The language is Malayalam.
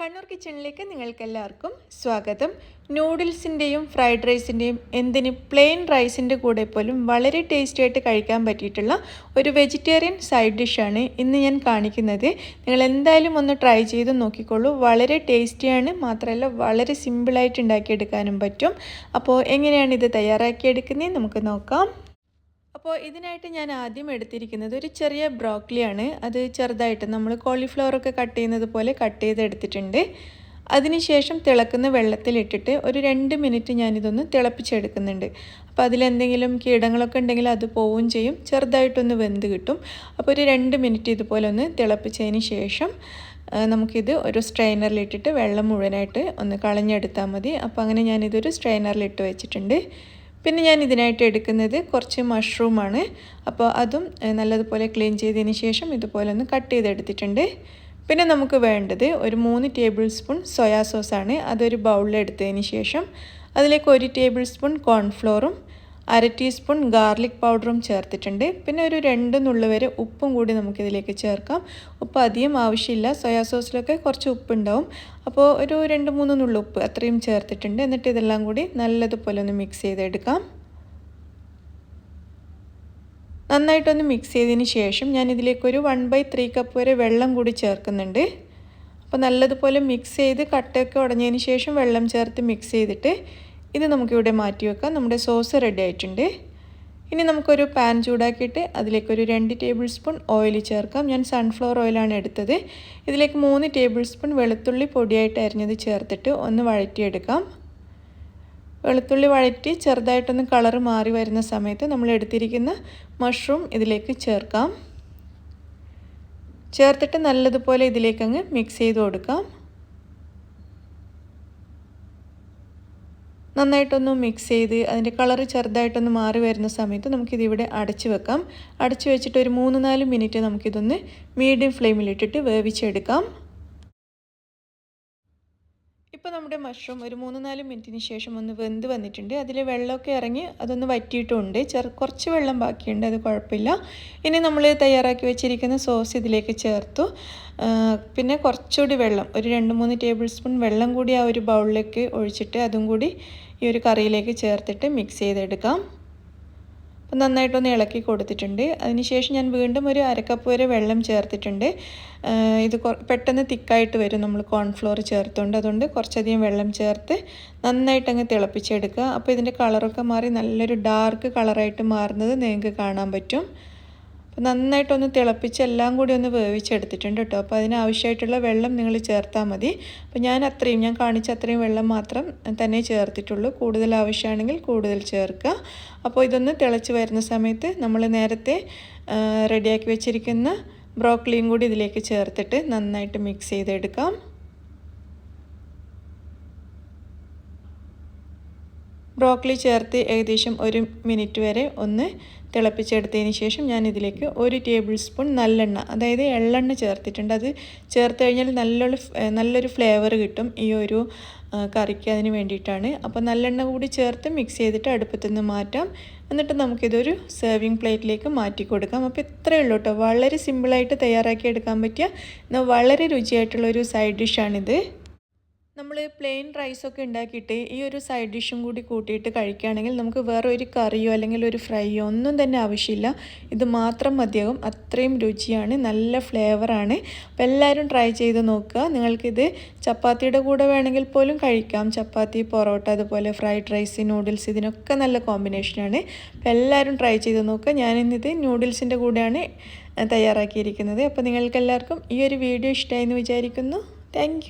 കണ്ണൂർ കിച്ചണിലേക്ക് നിങ്ങൾക്കെല്ലാവർക്കും സ്വാഗതം. നൂഡിൽസിന്റെയും ഫ്രൈഡ് റൈസിന്റെയും എന്തിന് പ്ലെയിൻ റൈസിന്റെ കൂടെ പോലും വളരെ ടേസ്റ്റി ആയിട്ട് കഴിക്കാൻ പറ്റിയിട്ടുള്ള ഒരു വെജിറ്റേറിയൻ സൈഡ് ഡിഷാണ് ഇന്ന് ഞാൻ കാണിക്കുന്നത്. നിങ്ങൾ എന്തായാലും ഒന്ന് ട്രൈ ചെയ്ത് നോക്കിക്കോളൂ. വളരെ ടേസ്റ്റിയാണ് മാത്രമല്ല വളരെ സിമ്പിളായിട്ട് ഉണ്ടാക്കിയെടുക്കാനും പറ്റും. അപ്പോൾ എങ്ങനെയാണ് ഇത് തയ്യാറാക്കിയെടുക്കുന്നത്? നമുക്ക് നോക്കാം. അപ്പോൾ ഇതിനായിട്ട് ഞാൻ ആദ്യം എടുത്തിരിക്കുന്നത് ഒരു ചെറിയ ബ്രോക്കലിയാണ്. അത് ചെറുതായിട്ട് നമ്മൾ കോളിഫ്ലവറൊക്കെ കട്ട് ചെയ്യുന്നത് പോലെ കട്ട് ചെയ്തെടുത്തിട്ടുണ്ട്. അതിനുശേഷം തിളക്കുന്ന വെള്ളത്തിലിട്ടിട്ട് ഒരു രണ്ട് മിനിറ്റ് ഞാനിതൊന്ന് തിളപ്പിച്ചെടുക്കുന്നുണ്ട്. അപ്പോൾ അതിലെന്തെങ്കിലും കീടങ്ങളൊക്കെ ഉണ്ടെങ്കിൽ അത് പോവുകയും ചെയ്യും. ചെറുതായിട്ടൊന്ന് വെന്ത് കിട്ടും. അപ്പോൾ ഒരു രണ്ട് മിനിറ്റ് ഇതുപോലെ ഒന്ന് തിളപ്പിച്ചതിന് ശേഷം നമുക്കിത് ഒരു സ്ട്രെയിനറിലിട്ടിട്ട് വെള്ളം മുഴുവനായിട്ട് ഒന്ന് കളഞ്ഞെടുത്താൽ മതി. അപ്പോൾ അങ്ങനെ ഞാനിതൊരു സ്ട്രെയിനറിലിട്ട് വെച്ചിട്ടുണ്ട്. പിന്നെ ഞാൻ ഇതിനായിട്ട് എടുക്കുന്നത് കുറച്ച് മഷ്റൂമാണ് അപ്പോൾ അതും നല്ലതുപോലെ ക്ലീൻ ചെയ്തതിന് ശേഷം ഇതുപോലെ ഒന്ന് കട്ട് ചെയ്തെടുത്തിട്ടുണ്ട്. പിന്നെ നമുക്ക് വേണ്ടത് ഒരു മൂന്ന് ടേബിൾ സ്പൂൺ സോയാ സോസാണ് അതൊരു ബൗളിൽ എടുത്തതിന് ശേഷം അതിലേക്ക് ഒരു ടേബിൾ സ്പൂൺ കോൺഫ്ലോറും അര ടീസ്പൂൺ ഗാർലിക് പൗഡറും ചേർത്തിട്ടുണ്ട്. പിന്നെ ഒരു രണ്ട് നുള്ളു വരെ ഉപ്പും കൂടി നമുക്കിതിലേക്ക് ചേർക്കാം. ഉപ്പ് അധികം ആവശ്യമില്ല. സോയാ സോസിലൊക്കെ കുറച്ച് ഉപ്പുണ്ടാവും. അപ്പോൾ ഒരു രണ്ട് മൂന്ന് നുള്ളു ഉപ്പ് അത്രയും ചേർത്തിട്ടുണ്ട്. എന്നിട്ട് ഇതെല്ലാം കൂടി നല്ലതുപോലെ ഒന്ന് മിക്സ് ചെയ്തെടുക്കാം. നന്നായിട്ടൊന്ന് മിക്സ് ചെയ്തതിന് ശേഷം ഞാൻ ഇതിലേക്കൊരു വൺ ബൈ ത്രീ കപ്പ് വരെ വെള്ളം കൂടി ചേർക്കുന്നുണ്ട്. അപ്പോൾ നല്ലതുപോലെ മിക്സ് ചെയ്ത് കട്ടയൊക്കെ ഉടഞ്ഞതിന് ശേഷം വെള്ളം ചേർത്ത് മിക്സ് ചെയ്തിട്ട് ഇത് നമുക്കിവിടെ മാറ്റി വെക്കാം നമ്മുടെ സോസ് റെഡി ആയിട്ടുണ്ട്. ഇനി നമുക്കൊരു പാൻ ചൂടാക്കിയിട്ട് അതിലേക്കൊരു രണ്ട് ടേബിൾ സ്പൂൺ ഓയിൽ ചേർക്കാം. ഞാൻ സൺഫ്ലവർ ഓയിലാണ് എടുത്തത്. ഇതിലേക്ക് മൂന്ന് ടേബിൾ സ്പൂൺ വെളുത്തുള്ളി പൊടിയായിട്ട് അരിഞ്ഞത് ചേർത്തിട്ട് ഒന്ന് വഴറ്റിയെടുക്കാം. വെളുത്തുള്ളി വഴറ്റി ചെറുതായിട്ടൊന്ന് കളറ് മാറി വരുന്ന സമയത്ത് നമ്മൾ എടുത്തിരിക്കുന്ന മഷ്റൂം ഇതിലേക്ക് ചേർക്കാം. ചേർത്തിട്ട് നല്ലതുപോലെ ഇതിലേക്കങ്ങ് മിക്സ് ചെയ്ത് കൊടുക്കാം. നന്നായിട്ടൊന്ന് മിക്സ് ചെയ്ത് അതിന്റെ കളറ് ചെറുതായിട്ടൊന്ന് മാറി വരുന്ന സമയത്ത് നമുക്കിതിവിടെ അടച്ചു വെക്കാം. അടച്ചു വെച്ചിട്ട് ഒരു മൂന്ന് നാല് മിനിറ്റ് നമുക്കിതൊന്ന് മീഡിയം ഫ്ലെയിമിലിട്ടിട്ട് വേവിച്ചെടുക്കാം. ഇപ്പോൾ നമ്മുടെ മഷ്റൂം ഒരു മൂന്ന് നാല് മിനിറ്റിന് ശേഷം ഒന്ന് വെന്ത് വന്നിട്ടുണ്ട്. അതിൽ വെള്ളമൊക്കെ ഇറങ്ങി അതൊന്ന് വറ്റിയിട്ടുമുണ്ട് ചെറു കുറച്ച് വെള്ളം ബാക്കിയുണ്ട് അത് കുഴപ്പമില്ല. ഇനി നമ്മൾ തയ്യാറാക്കി വെച്ചിരിക്കുന്ന സോസ് ഇതിലേക്ക് ചേർത്തു. പിന്നെ കുറച്ചുകൂടി വെള്ളം ഒരു രണ്ട് മൂന്ന് ടേബിൾ സ്പൂൺ വെള്ളം കൂടി ആ ഒരു ബൗളിലേക്ക് ഒഴിച്ചിട്ട് അതും കൂടി ഈ ഒരു കറിയിലേക്ക് ചേർത്തിട്ട് മിക്സ് ചെയ്തെടുക്കാം. അപ്പം നന്നായിട്ടൊന്ന് ഇളക്കി കൊടുത്തിട്ടുണ്ട്. അതിനുശേഷം ഞാൻ വീണ്ടും ഒരു അരക്കപ്പ് വരെ വെള്ളം ചേർത്തിട്ടുണ്ട്. ഇത് പെട്ടെന്ന് തിക്കായിട്ട് വരും. നമ്മൾ കോൺഫ്ലോർ ചേർത്തുകൊണ്ട് അതുകൊണ്ട് കുറച്ചധികം വെള്ളം ചേർത്ത് നന്നായിട്ടങ്ങ് തിളപ്പിച്ചെടുക്കുക. അപ്പോൾ ഇതിന്റെ കളറൊക്കെ മാറി നല്ലൊരു ഡാർക്ക് കളറായിട്ട് മാറുന്നത് നിങ്ങൾക്ക് കാണാൻ പറ്റും. അപ്പോൾ നന്നായിട്ടൊന്ന് തിളപ്പിച്ച് എല്ലാം കൂടി ഒന്ന് വേവിച്ചെടുത്തിട്ടുണ്ട് കേട്ടോ. അപ്പോൾ അതിനാവശ്യമായിട്ടുള്ള വെള്ളം നിങ്ങൾ ചേർത്താൽ മതി. അപ്പോൾ ഞാൻ അത്രയും ഞാൻ കാണിച്ച അത്രയും വെള്ളം മാത്രം തന്നെ ചേർത്തിട്ടുള്ളൂ. കൂടുതൽ ആവശ്യമാണെങ്കിൽ കൂടുതൽ ചേർക്കുക. അപ്പോൾ ഇതൊന്ന് തിളച്ച് വരുന്ന സമയത്ത് നമ്മൾ നേരത്തെ റെഡിയാക്കി വെച്ചിരിക്കുന്ന ബ്രോക്കളിയും കൂടി ഇതിലേക്ക് ചേർത്തിട്ട് നന്നായിട്ട് മിക്സ് ചെയ്തെടുക്കാം. ബ്രോക്കളി ചേർത്ത് ഏകദേശം ഒരു മിനിറ്റ് വരെ ഒന്ന് തിളപ്പിച്ചെടുത്തതിന് ശേഷം ഞാൻ ഇതിലേക്ക് ഒരു ടേബിൾ സ്പൂൺ നല്ലെണ്ണ അതായത് എള്ളെണ്ണ ചേർത്തിട്ടുണ്ട്. അത് ചേർത്ത് കഴിഞ്ഞാൽ നല്ലൊരു നല്ലൊരു ഫ്ലേവർ കിട്ടും ഈ ഒരു കറിക്ക് അതിന് വേണ്ടിയിട്ടാണ്. അപ്പോൾ നല്ലെണ്ണ കൂടി ചേർത്ത് മിക്സ് ചെയ്തിട്ട് അടുപ്പത്തു നിന്ന് മാറ്റാം. എന്നിട്ട് നമുക്കിതൊരു സെർവിങ് പ്ലേറ്റിലേക്ക് മാറ്റി കൊടുക്കാം അപ്പോൾ ഇത്രയേ ഉള്ളൂ കേട്ടോ. വളരെ സിമ്പിളായിട്ട് തയ്യാറാക്കി എടുക്കാൻ പറ്റിയ എന്നാൽ വളരെ രുചിയായിട്ടുള്ളൊരു സൈഡ് ഡിഷാണിത് നമ്മൾ പ്ലെയിൻ റൈസൊക്കെ ഉണ്ടാക്കിയിട്ട് ഈ ഒരു സൈഡ് ഡിഷും കൂടി കൂട്ടിയിട്ട് കഴിക്കുകയാണെങ്കിൽ നമുക്ക് വേറെ ഒരു കറിയോ അല്ലെങ്കിൽ ഒരു ഫ്രൈയോ ഒന്നും തന്നെ ആവശ്യമില്ല. ഇത് മാത്രം മതിയാകും. അത്രയും രുചിയാണ്. നല്ല ഫ്ലേവറാണ് അപ്പോൾ എല്ലാവരും ട്രൈ ചെയ്ത് നോക്കുക. നിങ്ങൾക്കിത് ചപ്പാത്തിയുടെ കൂടെ വേണമെങ്കിൽ പോലും കഴിക്കാം. ചപ്പാത്തി പൊറോട്ട അതുപോലെ ഫ്രൈഡ് റൈസ് നൂഡിൽസ് ഇതിനൊക്കെ നല്ല കോമ്പിനേഷനാണ് അപ്പോൾ എല്ലാവരും ട്രൈ ചെയ്ത് നോക്കുക. ഞാനിന്നിത് നൂഡിൽസിന്റെ കൂടെയാണ് തയ്യാറാക്കിയിരിക്കുന്നത്. അപ്പോൾ നിങ്ങൾക്കെല്ലാവർക്കും ഈ ഒരു വീഡിയോ ഇഷ്ടമായി എന്ന് വിചാരിക്കുന്നു. താങ്ക്